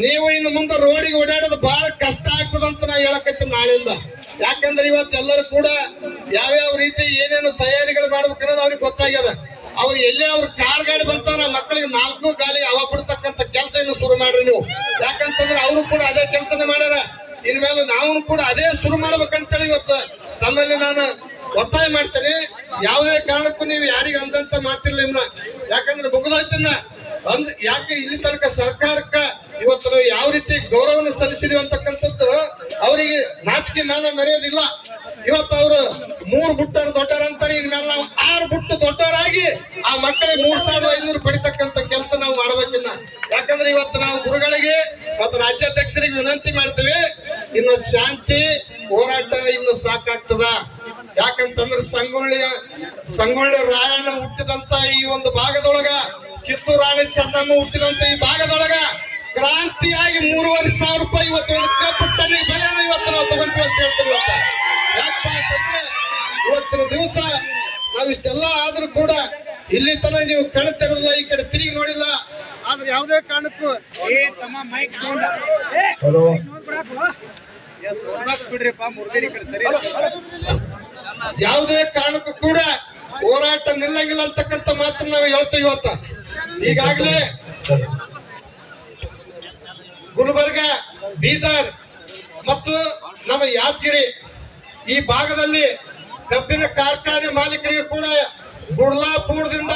ನೀವು ಇನ್ನು ಮುಂದೆ ರೋಡಿಗೆ ಓಡಾಡೋದು ಬಹಳ ಕಷ್ಟ ಆಗ್ತದಂತ ನಾ ಹೇಳಕತ್ತೀನಿ ನಾಳಿಂದ. ಯಾಕಂದ್ರೆ ಇವತ್ತು ಎಲ್ಲರೂ ಕೂಡ ಯಾವ್ಯಾವ ರೀತಿ ಏನೇನು ತಯಾರಿಗಳು ಮಾಡ್ಬೇಕನ್ನೋದು ಅವ್ರಿಗೆ ಗೊತ್ತಾಗ್ಯದ. ಅವ್ರು ಎಲ್ಲೇ ಅವ್ರ ಕಾರ್ ಗಾಡಿ ಬಂತಾರ ಮಕ್ಕಳಿಗೆ ನಾಲ್ಕು ಗಾಲಿ ಹವ ಬಿಡ್ತಕ್ಕಂತ ಕೆಲಸ ಇನ್ನು ಶುರು ಮಾಡ್ರಿ ನೀವು. ಯಾಕಂತಂದ್ರೆ ಅವರು ಕೂಡ ಅದೇ ಕೆಲಸನೇ ಮಾಡ್ಯಾರ. ಇನ್ಮೇಲೆ ನಾವು ಕೂಡ ಅದೇ ಶುರು ಮಾಡ್ಬೇಕಂತೇಳಿ ಇವತ್ತು ತಮ್ಮಲ್ಲಿ ನಾನು ಒತ್ತಾಯ ಮಾಡ್ತೇನೆ. ಯಾವುದೇ ಕಾರಣಕ್ಕೂ ನೀವು ಯಾರಿಗೆ ಅಂದಂತ ಮಾತಿರ್ಲಿಲ್ಲ ಯಾಕಂದ್ರೆ ಮುಗಿದೋಯ್ತನ್ನ. ಅಂದ್ ಯಾಕೆ ಇಲ್ಲಿ ತನಕ ಸರ್ಕಾರಕ್ಕ ಇವತ್ತು ನಾವು ಯಾವ ರೀತಿ ಗೌರವನ ಸಲ್ಲಿಸಿದೀವಿ ಅಂತಕ್ಕಂಥದ್ದು ಅವರಿಗೆ ನಾಚಿಕೆ ಮಾನ ಮೆರೆಯೋದಿಲ್ಲ. ಇವತ್ತು ಅವರು ಮೂರು ಬುಟ್ಟರು ದೊಡ್ಡರ ಅಂತಾರೆ ಇನ್ಮೇಲೆ ನಾವು ಆರು ಬುಟ್ಟು ದೊಡ್ಡವರಾಗಿ ಆ ಮಕ್ಕಳಿಗೆ ಮೂರ್ ಸಾವಿರದ ಐನೂರು ಪಡಿತಕ್ಕಂತ ಕೆಲಸ ನಾವು ಮಾಡ್ಬೇಕಿನ್ನ ಯಾಕಂದ್ರೆ ಇವತ್ತು ನಾವು ಗುರುಗಳಿಗೆ ಮತ್ತು ರಾಜ್ಯಾಧ್ಯಕ್ಷರಿಗೆ ವಿನಂತಿ ಮಾಡ್ತೇವೆ, ಇನ್ನು ಶಾಂತಿ, ಹೋರಾಟ ಇನ್ನು ಸಾಕಾಗ್ತದ. ಯಾಕಂತಂದ್ರೆ ಸಂಗೊಳ್ಳಿಯ ಸಂಗೊಳ್ಳಿ ರಾಯಣ್ಣ ಹುಟ್ಟಿದಂತ ಈ ಒಂದು ಭಾಗದೊಳಗ, ಕಿತ್ತೂರು ರಾಣಿ ಚೆನ್ನಮ್ಮ ಹುಟ್ಟಿದಂತ ಈ ಭಾಗದೊಳಗ ಕ್ರಾಂತಿಯಾಗಿ ಮೂರುವರೆ ಸಾವಿರ ರೂಪಾಯಿ ಇವತ್ತು ಒಂದು ಕಪ್ಪು ಟನ್ನಿಗೆ ಬೆಲೆನ ಇವತ್ತು ನಾವು ತಗೊಂತೀವಿ ಅಂತ ಹೇಳ್ತೀವಿ ಇವತ್ತ. ಯಾಕಪ್ಪ ಅಂತಂದ್ರೆ ಇವತ್ತಿನ ದಿವಸ ನಾವಿಷ್ಟೆಲ್ಲ ಆದ್ರೂ ಕೂಡ ಇಲ್ಲಿ ತನಕ ನೀವು ಕಣ ತೆರೆದಿಲ್ಲ ಈ ಕಡೆ ತಿರುಗಿ ನೋಡಿಲ್ಲ. ಆದ್ರೆ ಯಾವುದೇ ಕಾರಣಕ್ಕೂ ಏ ತಮ್ಮ ಮೈಕ್ ಸೌಂಡ್ ಬಿಡ್ರಿಪ್ಪ ಮುರ್ದಿರಿ ಕಡೆ ಸರಿ ಯಾವುದೇ ಕಾರಣಕ್ಕೂ ಕೂಡ ಹೋರಾಟ ನಿಲ್ಲಂಗಿಲ್ಲ ಅಂತಕ್ಕಂಥ ಮಾತ್ರ ನಾವು ಹೇಳ್ತೀವಿ ಇವತ್ತ. ಈಗಾಗಲೇ ಗುಲ್ಬರ್ಗ, ಬೀದರ್ ಮತ್ತು ನಮ್ಮ ಯಾದಗಿರಿ ಈ ಭಾಗದಲ್ಲಿ ಕಬ್ಬಿನ ಕಾರ್ಖಾನೆ ಮಾಲೀಕರಿಗೆ ಕೂಡ ಗುಡ್ಲಾಪುರದಿಂದ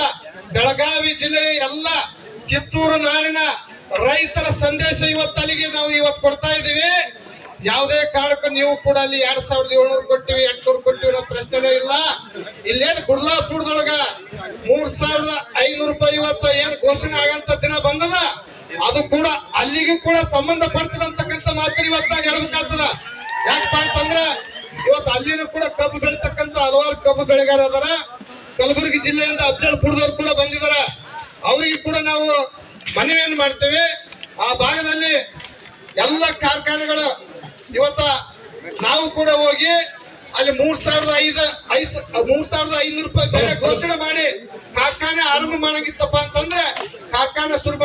ಬೆಳಗಾವಿ ಜಿಲ್ಲೆಯ ಎಲ್ಲ ಕಿತ್ತೂರು ನಾಡಿನ ರೈತರ ಸಂದೇಶ ಇವತ್ತು ಅಲ್ಲಿಗೆ ನಾವು ಇವತ್ತು ಕೊಡ್ತಾ ಇದ್ದೀವಿ. ಯಾವುದೇ ಕಾರಣಕ್ಕೂ ನೀವು ಕೂಡ ಅಲ್ಲಿ ಎರಡ್ ಸಾವಿರದ ಏಳ್ನೂರು ಕೊಟ್ಟಿವಿ, ಎಂಟ್ನೂರು ಕೊಟ್ಟಿವಿ ಅನ್ನೋ ಪ್ರಶ್ನೆನೇ ಇಲ್ಲ. ಇಲ್ಲೇನು ಗುಡ್ಲಾಪುರದೊಳಗ ಮೂರ್ ಸಾವಿರದ ಐನೂರು ರೂಪಾಯಿ ಇವತ್ತು ಏನ್ ಘೋಷಣೆ ಆಗಂತ ದಿನ ಬಂದದ? ಅದು ಕೂಡ ಅಲ್ಲಿಗೂ ಕೂಡ ಸಂಬಂಧ ಪಡ್ತದ ಅಂತಕ್ಕಂಥ ಮಾತನ್ನ ಹೇಳ್ಬೇಕಾಗ್ತದ. ಯಾಕಪ್ಪ ಅಂತಂದ್ರ ಇವತ್ತು ಅಲ್ಲಿನೂ ಕೂಡ ಕಬ್ಬು ಬೆಳಿತಕ್ಕಂತ ಹಲವಾರು ಕಬ್ಬು ಬೆಳೆಗಾರ ಅದಾರ. ಕಲಬುರಗಿ ಜಿಲ್ಲೆಯಿಂದ ಅಫ್ಜಲ್ಪುರದವ್ರು ಕೂಡ ಬಂದಿದಾರ. ಅವರಿಗೆ ಕೂಡ ನಾವು ಮನವಿಯನ್ನು ಮಾಡ್ತೇವೆ. ಆ ಭಾಗದಲ್ಲಿ ಎಲ್ಲ ಕಾರ್ಖಾನೆಗಳು ಇವತ್ತ ನಾವು ಕೂಡ ಹೋಗಿ ಅಲ್ಲಿ ಮೂರ್ ಸಾವಿರದ ಐದು ಐದ್ ಸ- ಮೂರ್ ಸಾವಿರದ ಐನೂರು ರೂಪಾಯಿ ಬೆಲೆ ಘೋಷಣೆ ಮಾಡಿ ಕಾರ್ಖಾನೆ ಆರಂಭ ಮಾಡಂಗಿತ್ತಪ್ಪ ಅಂತಂದ್ರೆ ಕಾರ್ಖಾನೆ ಶುರು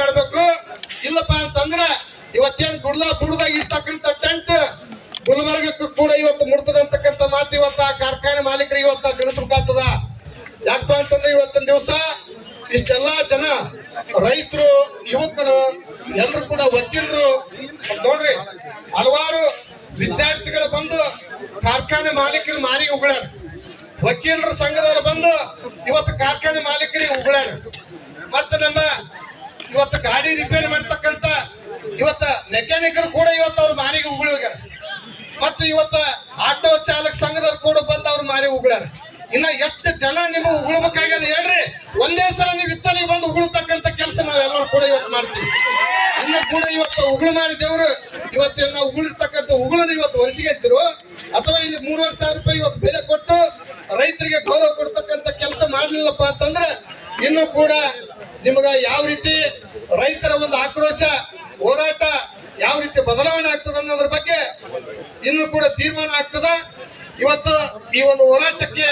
ಅಂತಂದ್ರೆ ಇವತ್ತೇನ್ ದುಡ್ದಾಗ ಇರ್ತಕ್ಕಂಥ ಟೆಂಟ್ ಗುಲ್ಬರ್ಗಕ್ಕೂ ಕೂಡ ಇವತ್ತು ಮುಡ್ತದ ಅಂತಕ್ಕಂಥ ಮಾತು ಇವತ್ತ ಕಾರ್ಖಾನೆ ಮಾಲೀಕರಿಗೆ ಇವತ್ತ ತಿಳಿಸ್ಬೇಕಾಗ್ತದ ಯಾಕಪ್ಪ ಅಂತಂದ್ರೆ ಇವತ್ತಿನ ದಿವಸ ಇಷ್ಟೆಲ್ಲಾ ಜನ ರೈತರು, ಯುವಕರು ಎಲ್ಲರೂ ಕೂಡ ವಕೀಲರು, ನೋಡ್ರಿ ಹಲವಾರು ವಿದ್ಯಾರ್ಥಿಗಳು ಬಂದು ಕಾರ್ಖಾನೆ ಮಾಲೀಕರು ಮಾರಿ ಉಗುಳ್ಯಾರ. ವಕೀಲರ ಸಂಘದವರು ಬಂದು ಇವತ್ತು ಕಾರ್ಖಾನೆ ಮಾಲೀಕರಿಗೆ ಉಗುಳ್ಯಾರ. ಮತ್ತೆ ನಮ್ಮ ಇವತ್ತು ಗಾಡಿ ರಿಪೇರಿ ಇವತ್ತ ಮೆಕ್ಯಾನಿಕರು ಕೂಡ ಇವತ್ತು ಅವ್ರ ಮಾರಿಗೆ ಉಗುಳಿ ಹೋಗ್ಯಾರ. ಮತ್ತು ಇವತ್ತ ಆಟೋ ಚಾಲಕ ಸಂಘದವ್ರು ಕೂಡ ಬಂದು ಅವ್ರ ಮಾರಿ ಉಗುಳ್ಯಾರ. ಇನ್ನ ಎಷ್ಟು ಜನ ನಿಮ್ಮ ಉಗುಳ್ಬೇಕಾಗ್ಯದ ಹೇಳ್ರಿ. ಒಂದೇ ಸಲ ನೀವು ಇತ್ತಲಿಗೆ ಬಂದು ಉಗುಳ್ತಕ್ಕಂಥ ಕೆಲಸ ನಾವೆಲ್ಲರೂ ಕೂಡ ಇವತ್ತು ಮಾಡ್ತೀವಿ. ಇನ್ನು ಕೂಡ ಇವತ್ತು ಉಗುಳು ಮಾರಿ ದೇವರು, ಇವತ್ತು ನಾವು ಉಗುಳಿರ್ತಕ್ಕಂಥ ಉಗುಳನ್ನು ಇವತ್ತು ಒರೆಸಿಗೆತ್ತಿರು ಅಥವಾ ಇಲ್ಲಿ ಮೂರುವರೆ ಸಾವಿರ ರೂಪಾಯಿ ಇವತ್ತು ಬೆಲೆ ಕೊಟ್ಟು ರೈತರಿಗೆ ಗೌರವ ಕೊಡ್ತಕ್ಕಂಥ ಕೆಲಸ ಮಾಡಲಿಲ್ಲಪ್ಪ ಅಂತಂದ್ರೆ ಇನ್ನು ಕೂಡ ನಿಮಗ ಯಾವ ರೀತಿ ರೈತರ ಒಂದು ಆಕ್ರೋಶ, ಹೋರಾಟ ಯಾವ ರೀತಿ ಬದಲಾವಣೆ ಆಗ್ತದೆ ಅನ್ನೋದ್ರ ಬಗ್ಗೆ ಇನ್ನು ಕೂಡ ತೀರ್ಮಾನ ಆಗ್ತದ. ಇವತ್ತು ಈ ಒಂದು ಹೋರಾಟಕ್ಕೆ